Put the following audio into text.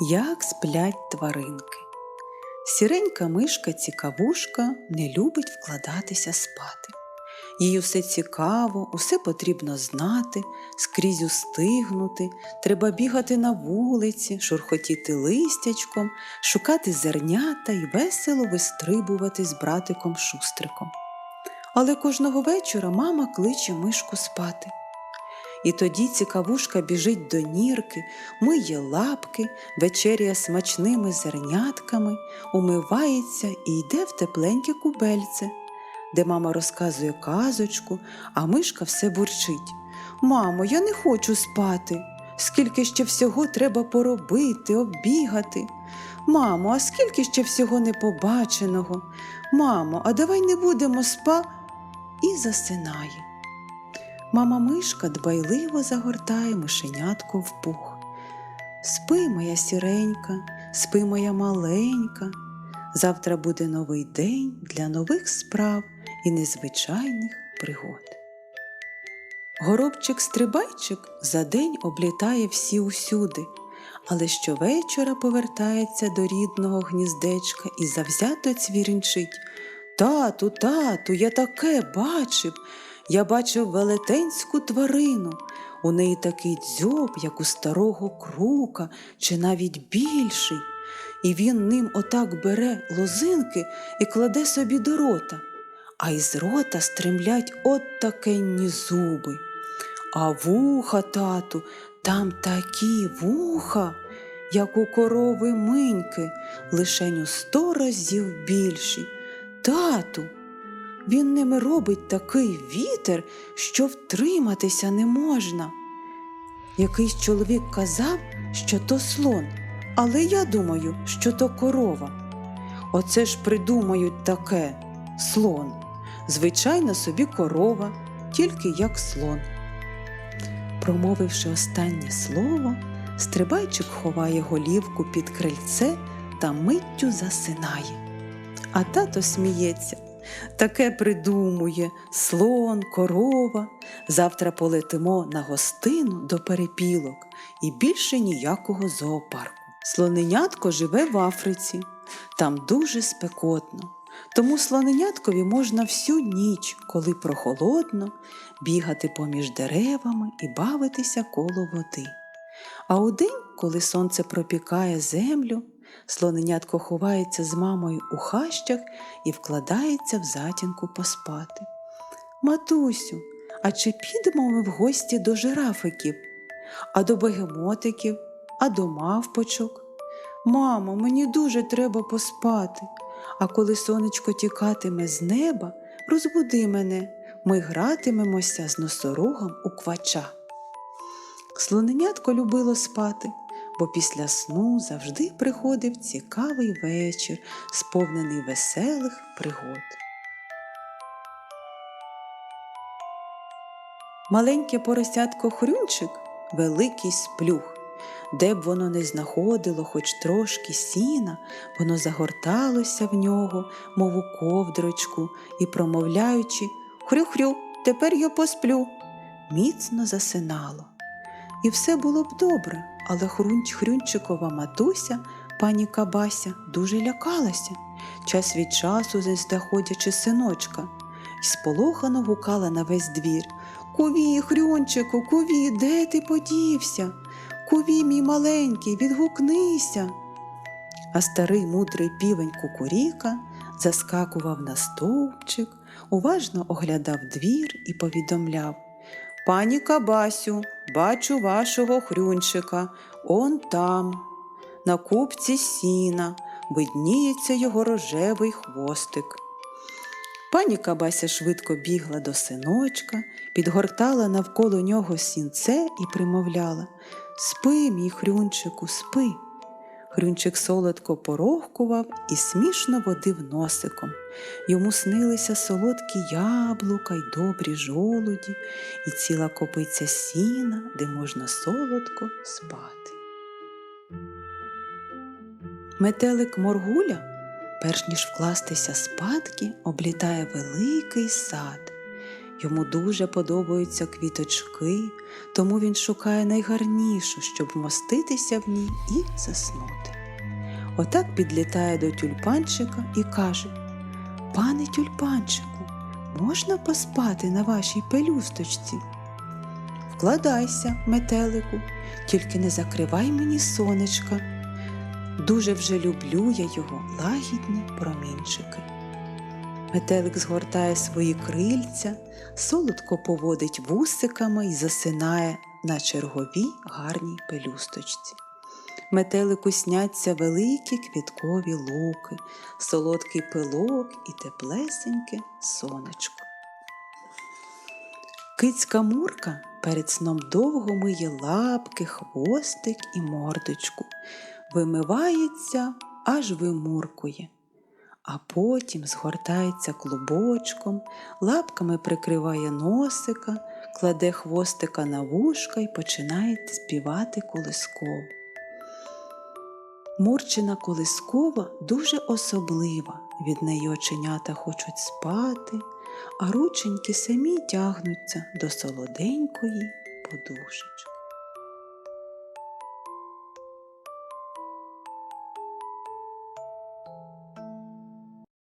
Як сплять тваринки. Сіренька мишка цікавушка не любить вкладатися спати. Їй усе цікаво, усе потрібно знати, скрізь устигнути, треба бігати на вулиці, шурхотіти листячком, шукати зернята й весело вистрибувати з братиком шустриком. Але кожного вечора мама кличе мишку спати. І тоді цікавушка біжить до нірки, миє лапки, вечеряє смачними зернятками, умивається і йде в тепленьке кубельце, де мама розказує казочку, а мишка все бурчить. Мамо, я не хочу спати. Скільки ще всього треба поробити, оббігати. Мамо, а скільки ще всього непобаченого? Мамо, а давай не будемо спа і засинає. Мама мишка дбайливо загортає мишенятко в пух. Спи, моя сіренька, спи, моя маленька. Завтра буде новий день для нових справ і незвичайних пригод. Горобчик стрибайчик за день облітає всі усюди, але щовечора повертається до рідного гніздечка і завзято цвірінчить. Тату, тату, я таке бачив. Я бачив велетенську тварину. У неї такий дзьоб, як у старого крука, чи навіть більший. І він ним отак бере лозинки і кладе собі до рота, а із рота стремлять от такенні зуби. А вуха, тату, там такі вуха, як у корови миньки, лишень у сто разів більші. Тату, він ними робить такий вітер, що втриматися не можна. Якийсь чоловік казав, що то слон, але я думаю, що то корова. Оце ж придумають таке слон. Звичайно собі корова, тільки як слон. Промовивши останнє слово, стрибайчик ховає голівку під крильце та миттю засинає. А тато сміється. Таке придумує слон, корова. Завтра полетимо на гостину до перепілок і більше ніякого зоопарку. Слоненятко живе в Африці, там дуже спекотно. Тому слоненяткові можна всю ніч, коли прохолодно, бігати поміж деревами і бавитися коло води. А удень, коли сонце пропікає землю, слоненятко ховається з мамою у хащах і вкладається в затінку поспати. Матусю, а чи підемо ми в гості до жирафиків, а до бегемотиків, а до мавпочок? Мамо, мені дуже треба поспати, а коли сонечко тікатиме з неба, розбуди мене, ми гратимемося з носорогом у квача. Слоненятко любило спати, бо після сну завжди приходив цікавий вечір, сповнений веселих пригод. Маленьке поросятко хрюнчик великий сплюх. Де б воно не знаходило хоч трошки сіна, воно загорталося в нього, мов у ковдрочку, і, промовляючи Хрю-хрю, тепер я посплю, міцно засинало. І все було б добре, але хрунч хрюнчикова матуся, пані Кабася, дуже лякалася, час від часу знаходячи синочка, і сполохано гукала на весь двір Куві, хрюнчику, куві, де ти подівся? Куві, мій маленький, відгукнися. А старий мудрий півень Кукуріка заскакував на стовпчик, уважно оглядав двір і повідомляв Пані Кабасю, бачу вашого хрюнчика, он там. На купці сіна видніється його рожевий хвостик. Пані Кабася швидко бігла до синочка, підгортала навколо нього сінце і примовляла Спи, мій хрюнчику, спи. Хрюнчик солодко порохкував і смішно водив носиком. Йому снилися солодкі яблука й добрі жолуді, і ціла копиця сіна, де можна солодко спати. Метелик Моргуля, перш ніж вкластися спадки, облітає великий сад. Йому дуже подобаються квіточки, тому він шукає найгарнішу, щоб вмоститися в ній і заснути. Отак підлітає до тюльпанчика і каже: Пане тюльпанчику, можна поспати на вашій пелюсточці? Вкладайся, метелику, тільки не закривай мені сонечка. Дуже вже люблю я його лагідні промінчики. Метелик згортає свої крильця, солодко поводить вусиками і засинає на черговій гарній пелюсточці. Метелику сняться великі квіткові луки, солодкий пилок і теплесеньке сонечко. Кицька Мурка перед сном довго миє лапки, хвостик і мордочку, вимивається, аж вимуркує, а потім згортається клубочком, лапками прикриває носика, кладе хвостика на вушка і починає співати колискову. Мурчина колискова дуже особлива, від неї оченята хочуть спати, а рученьки самі тягнуться до солоденької подушечки.